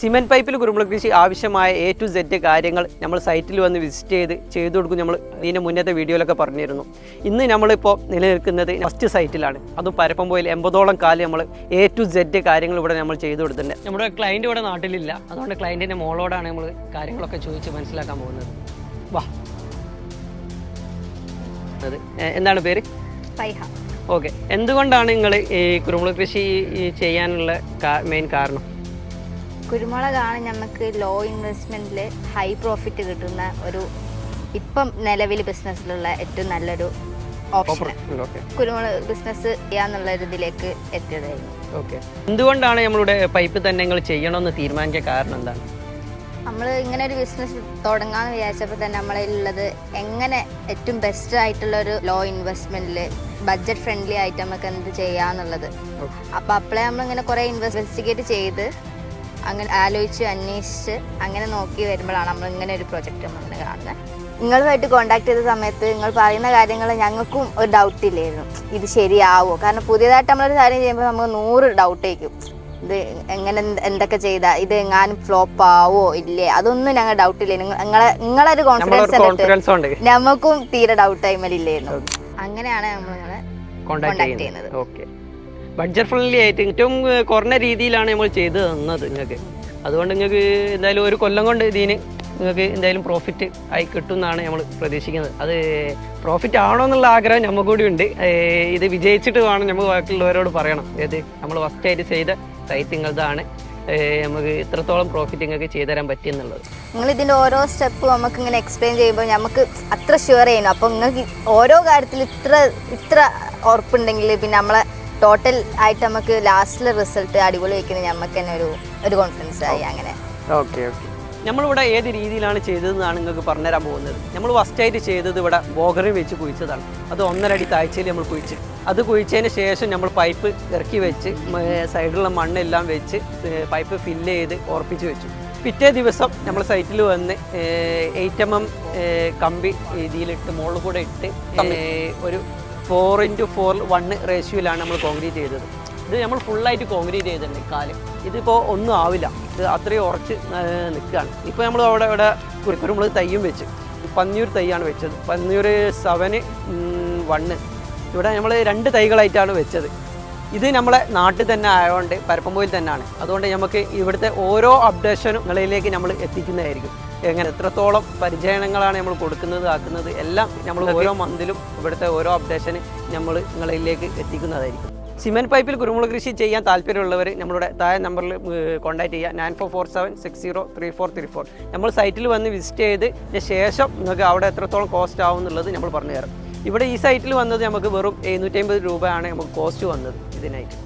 Cement പൈപ്പിൽ കുരുമുളക് കൃഷി ആവശ്യമായ എ ടു സെറ്റ് കാര്യങ്ങൾ നമ്മൾ സൈറ്റിൽ വന്ന് വിസിറ്റ് ചെയ്ത് ചെയ്തു കൊടുക്കും നമ്മൾ ഇതിന്റെ മുന്നത്തെ വീഡിയോയിലൊക്കെ പറഞ്ഞിരുന്നു. ഇന്ന് നമ്മളിപ്പോൾ നിലനിൽക്കുന്നത് ഫസ്റ്റ് സൈറ്റിലാണ് അതും പരപ്പമ്പോയിൽ എൺപതോളം കാലം നമ്മൾ എ ടു സെറ്റ് കാര്യങ്ങൾ ഇവിടെ നമ്മൾ ചെയ്തു കൊടുത്തിട്ടുണ്ട്. നമ്മുടെ ക്ലയന്റ് ഇവിടെ നാട്ടിലില്ല. അതുകൊണ്ട് ക്ലയന്റിന്റെ മോളോടാണ് നമ്മൾ കാര്യങ്ങളൊക്കെ ചോദിച്ച് മനസ്സിലാക്കാൻ പോകുന്നത്. വാ. അത് എന്താണ് പേര്? ഫൈഹ. ഓക്കെ. എന്തുകൊണ്ടാണ് നിങ്ങൾ ഈ കുരുമുളക് കൃഷി ചെയ്യാനുള്ള മെയിൻ കാരണം? കുരുമുളകാണ് നമുക്ക് ലോ ഇൻവെസ്റ്റ്മെന്റിൽ ഹൈ പ്രോഫിറ്റ് കിട്ടുന്ന ഒരു ഇപ്പം നിലവിൽ ബിസിനസ്സിലുള്ള ഏറ്റവും നല്ലൊരു ഓപ്ഷൻ കുരുമുളക് ബിസിനസ് ചെയ്യാന്നുള്ള ഒരു ഇതിലേക്ക് എത്തിയതായിരുന്നു. എന്തുകൊണ്ടാണ് നമ്മളുടെ പൈപ്പ് തന്നെ നിങ്ങൾ ചെയ്യണമെന്ന് തീരുമാനിക്കാൻ കാരണം എന്താണ്? നമ്മൾ ഇങ്ങനെ ഒരു ബിസിനസ് തുടങ്ങാന്ന് വിചാരിച്ചപ്പോൾ തന്നെ നമ്മളുള്ളത് എങ്ങനെ ഏറ്റവും ബെസ്റ്റ് ആയിട്ടുള്ള ഒരു ലോ ഇൻവെസ്റ്റ്മെന്റിൽ ബഡ്ജറ്റ് ഫ്രണ്ട്ലി ആയിട്ട് നമുക്ക് എന്ത് ചെയ്യാന്നുള്ളത്. അപ്പോൾ അപ്പോഴേ നമ്മളിങ്ങനെ കുറേ ഇൻവെസ്റ്റിഗേറ്റ് ചെയ്ത് അങ്ങനെ ആലോചിച്ച് അന്വേഷിച്ച് അങ്ങനെ നോക്കി വരുമ്പോഴാണ് നമ്മൾ ഇങ്ങനെ ഒരു പ്രൊജക്റ്റ് നമ്മളിങ്ങനെ കാണുന്നത് നിങ്ങളുമായിട്ട് കോണ്ടാക്ട് ചെയ്ത സമയത്ത് നിങ്ങൾ പറയുന്ന കാര്യങ്ങൾ ഞങ്ങൾക്കും ഒരു ഡൗട്ട് ഇല്ലായിരുന്നു. ഇത് ശരിയാവോ? കാരണം പുതിയതായിട്ട് നമ്മളൊരു കാര്യം ചെയ്യുമ്പോൾ നമുക്ക് നൂറ് ഡൗട്ട് ആയിരിക്കും. ഇത് എങ്ങനെ എന്തൊക്കെ ചെയ്താൽ ഇത് എങ്ങാനും ഫ്ലോപ്പ് ആവോ? ഇല്ലേ? അതൊന്നും ഞങ്ങൾ ഡൗട്ട് ഇല്ല. നിങ്ങളെ നിങ്ങളൊരു ഒരു കോൺഫിഡൻസ് നമുക്കും തീരെ ഡൗട്ട് ആയി മേലില്ലായിരുന്നു. അങ്ങനെയാണ് നമ്മൾ കോണ്ടാക്ട് ചെയ്യുന്നത്. ഓക്കെ. ബഡ്ജറ്റ് ഫ്രണ്ട്ലി ആയിട്ട് ഏറ്റവും കുറഞ്ഞ രീതിയിലാണ് നമ്മൾ ചെയ്ത് തന്നത് നിങ്ങൾക്ക് അതുകൊണ്ട് നിങ്ങൾക്ക് എന്തായാലും ഒരു കൊല്ലം കൊണ്ട് ഇതിന് നിങ്ങൾക്ക് എന്തായാലും പ്രോഫിറ്റ് ആയി കിട്ടും എന്നാണ് നമ്മൾ പ്രതീക്ഷിക്കുന്നത്. അത് പ്രോഫിറ്റ് ആണോ എന്നുള്ള ആഗ്രഹം നമുക്ക് കൂടി ഉണ്ട് ഇത് വിജയിച്ചിട്ട് വേണം നമുക്ക് ബാക്കിയുള്ളവരോട് പറയണം. ഏത് നമ്മൾ ഫസ്റ്റ് ആയിട്ട് ചെയ്ത സൈറ്റ് നിങ്ങളതാണ് നമുക്ക് ഇത്രത്തോളം പ്രോഫിറ്റ് നിങ്ങൾക്ക് ചെയ്തു തരാൻ പറ്റിയെന്നുള്ളത് നിങ്ങൾ ഇതിന്റെ ഓരോ സ്റ്റെപ്പ് നമുക്ക് ഇങ്ങനെ എക്സ്പ്ലെയിൻ ചെയ്യുമ്പോൾ നമുക്ക് അത്ര ഷുവർ ചെയ്യുന്നു. അപ്പോൾ നിങ്ങൾക്ക് ഓരോ കാര്യത്തിൽ ഇത്ര ഇത്ര ഉറപ്പുണ്ടെങ്കിൽ പിന്നെ നമ്മളെ ടോട്ടൽ ആയിട്ട് നമുക്ക് ലാസ്റ്റിലെ റിസൾട്ട് അടിപൊളി വയ്ക്കുന്നത് നമുക്ക് തന്നെ ഒരു ഒരു കോൺഫിഡൻസ് ആയി അങ്ങനെ. ഓക്കെ ഓക്കെ നമ്മളിവിടെ ഏത് രീതിയിലാണ് ചെയ്തതെന്നാണ് നിങ്ങൾക്ക് പറഞ്ഞുതരാൻ പോകുന്നത്. നമ്മൾ ഫസ്റ്റായിട്ട് ചെയ്തത് ഇവിടെ ബോഗറിൽ വെച്ച് കുഴിച്ചതാണ്. അത് ഒന്നരടി താഴ്ചയിൽ നമ്മൾ കുഴിച്ച്. അത് കുഴിച്ചതിന് ശേഷം നമ്മൾ പൈപ്പ് ഇറക്കി വെച്ച് സൈഡിലുള്ള മണ്ണെല്ലാം വെച്ച് പൈപ്പ് ഫില്ല് ചെയ്ത് ഉറപ്പിച്ച് വെച്ചു. പിറ്റേ ദിവസം നമ്മൾ സൈറ്റിൽ വന്ന് എയ്റ്റ് എം എം കമ്പി ഇതിലിട്ട് മുകളിൽ കൂടെ ഇട്ട് ഒരു ഫോർ ഇന്റു ഫോർ വൺ റേഷ്യോയിലാണ് നമ്മൾ കോൺക്രീറ്റ് ചെയ്തത്. ഇത് നമ്മൾ ഫുള്ളായിട്ട് കോൺക്രീറ്റ് ചെയ്തിട്ടുണ്ട് കാൽ. ഇതിപ്പോൾ ഒന്നും ആവില്ല. ഇത് അത്രയും ഉറച്ച് നിൽക്കുകയാണ്. ഇപ്പോൾ നമ്മൾ അവിടെ ഇവിടെ കുരുമുളക് തയ്യും വെച്ച്. പന്നിയൂർ തൈയാണ് വെച്ചത്. പന്നിയൂർ സെവന് വണ്ണ് ഇവിടെ നമ്മൾ രണ്ട് തൈകളായിട്ടാണ് വെച്ചത്. ഇത് നമ്മളെ നാട്ടിൽ തന്നെ ആയതുകൊണ്ട് പരപ്പമ്പോയിൽ തന്നെയാണ്. അതുകൊണ്ട് നമുക്ക് ഇവിടുത്തെ ഓരോ അപ്ഡേഷനും നിങ്ങളിലേക്ക് നമ്മൾ എത്തിക്കുന്നതായിരിക്കും. എങ്ങനെ എത്രത്തോളം പരിചയങ്ങളാണ് നമ്മൾ കൊടുക്കുന്നത് ആക്കുന്നത് എല്ലാം നമ്മൾ ഓരോ മന്തിലും ഇവിടുത്തെ ഓരോ അപ്ഡേഷന് നമ്മൾ നിങ്ങളിലേക്ക് എത്തിക്കുന്നതായിരിക്കും. സിമെന്റ് പൈപ്പിൽ കുരുമുളക് കൃഷി ചെയ്യാൻ താല്പര്യമുള്ളവർ നമ്മളുടെ താഴെ നമ്പറിൽ കോൺടാക്ട് ചെയ്യുക. Nine four four seven six zero three four three four. നമ്മൾ സൈറ്റിൽ വന്ന് വിസിറ്റ് ചെയ്തതിന് ശേഷം നിങ്ങൾക്ക് അവിടെ എത്രത്തോളം കോസ്റ്റ് ആവും എന്നുള്ളത് നമ്മൾ പറഞ്ഞു തരാം. ഇവിടെ ഈ സൈറ്റിൽ വന്നത് നമുക്ക് വെറും എഴുന്നൂറ്റി അമ്പത് രൂപയാണ് നമുക്ക് കോസ്റ്റ് വന്നത് ഇതിനായിട്ട്.